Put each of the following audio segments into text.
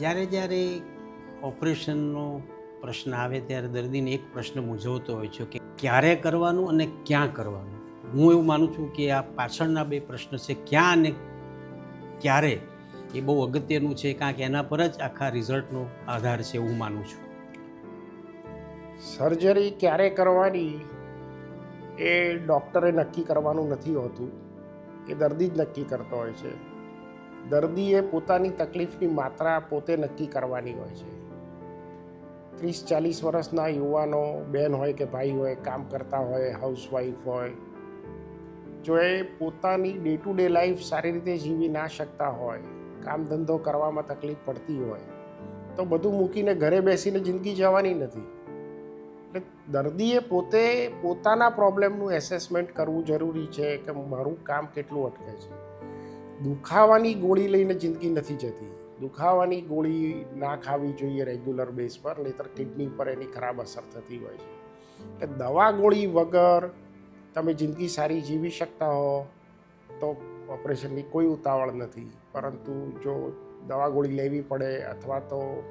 જ્યારે જ્યારે ઓપરેશનનો પ્રશ્ન આવે ત્યારે દર્દીને એક પ્રશ્ન મૂંઝવતો હોય છે કે ક્યારે કરવાનું અને ક્યાં કરવાનું? હું એવું માનું છું કે આ પાછળના બે પ્રશ્ન છે, ક્યાં અને ક્યારે? એ બહુ અગત્યનું છે, કારણ કે એના પર જ આખા રિઝલ્ટનો આધાર છે એવું માનું છું. સર્જરી ક્યારે કરવાની એ ડૉક્ટરે નક્કી કરવાનું નથી હોતું. એ દર્દી જ નક્કી કરતો હોય છે. દર્દીએ પોતાની તકલીફની માત્રા પોતે નક્કી કરવાની હોય છે. ત્રીસ, ચાલીસ વર્ષના યુવાનો, બેન હોય કે ભાઈ હોય, કામ કરતા હોય હાઉસવાઈફ હોય, જો એ પોતાની ડે ટુ ડે લાઈફ સારી રીતે જીવી ના શકતા હોય, કામ ધંધો કરવામાં તકલીફ પડતી હોય, તો બધું મૂકીને ઘરે બેસીને જિંદગી જવાની નથી. એટલે દર્દીએ પોતે પોતાના પ્રોબ્લેમનું એસેસમેન્ટ કરવું જરૂરી છે કે મારું કામ કેટલું અટકે છે. દુખાવાની ગોળી લઈને જિંદગી નથી જતી. દુખાવાની ગોળી ના ખાવી જોઈએ રેગ્યુલર બેઝ પર, નહીતર કિડની પર એની ખરાબ અસર થતી હોય છે. એટલે દવા ગોળી વગર તમે જિંદગી સારી જીવી શકતા હો, તો ઓપરેશનની કોઈ ઉતાવળ નથી. પરંતુ જો દવા ગોળી લેવી પડે અથવા તો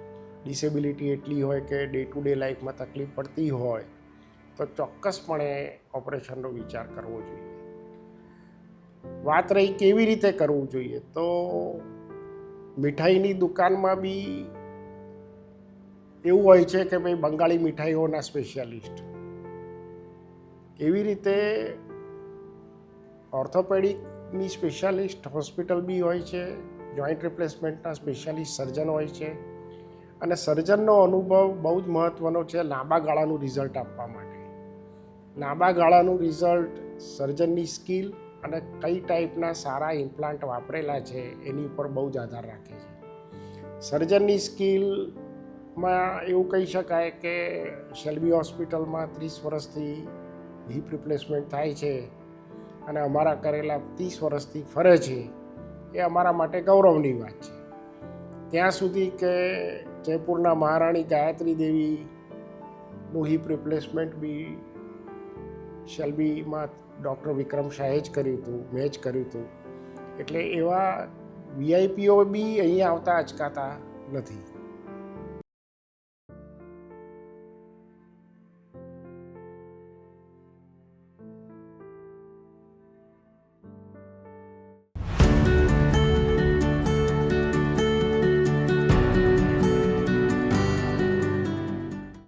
ડિસેબિલિટી એટલી હોય કે ડે ટુ ડે લાઈફમાં તકલીફ પડતી હોય, તો ચોક્કસપણે ઓપરેશનનો વિચાર કરવો જોઈએ. વાત રહી કેવી રીતે કરવું જોઈએ? તો મીઠાઈની દુકાનમાં બી એવું હોય છે કે ભાઈ બંગાળી મીઠાઈઓના સ્પેશિયાલિસ્ટ. એવી રીતે ઓર્થોપેડિકની સ્પેશિયાલિસ્ટ હોસ્પિટલ બી હોય છે, જોઈન્ટ રિપ્લેસમેન્ટના સ્પેશિયાલિસ્ટ સર્જન હોય છે. અને સર્જનનો અનુભવ બહુ જ મહત્ત્વનો છે લાંબા ગાળાનું રિઝલ્ટ આપવા માટે. લાંબા ગાળાનું રિઝલ્ટ સર્જનની સ્કિલ અને કઈ ટાઈપના સારા ઇમ્પ્લાન્ટ વાપરેલા છે, એની ઉપર બહુ જ આધાર રાખે છે. સર્જનની સ્કિલમાં એવું કહી શકાય કે શેલ્બી હોસ્પિટલમાં ત્રીસ વર્ષથી હિપ રિપ્લેસમેન્ટ થાય છે અને અમારા કરેલા ત્રીસ વર્ષથી ફરે છે, એ અમારા માટે ગૌરવની વાત છે. ત્યાં સુધી કે જયપુરના મહારાણી ગાયત્રી દેવીનું હિપ રિપ્લેસમેન્ટ બી શેલ્બીમાં ડૉક્ટર વિક્રમ શાહે જ કર્યું હતું, મેં જ કર્યું હતું. એટલે એવા વીઆઈપીઓ બી અહીંયા આવતા અચકાતા નથી.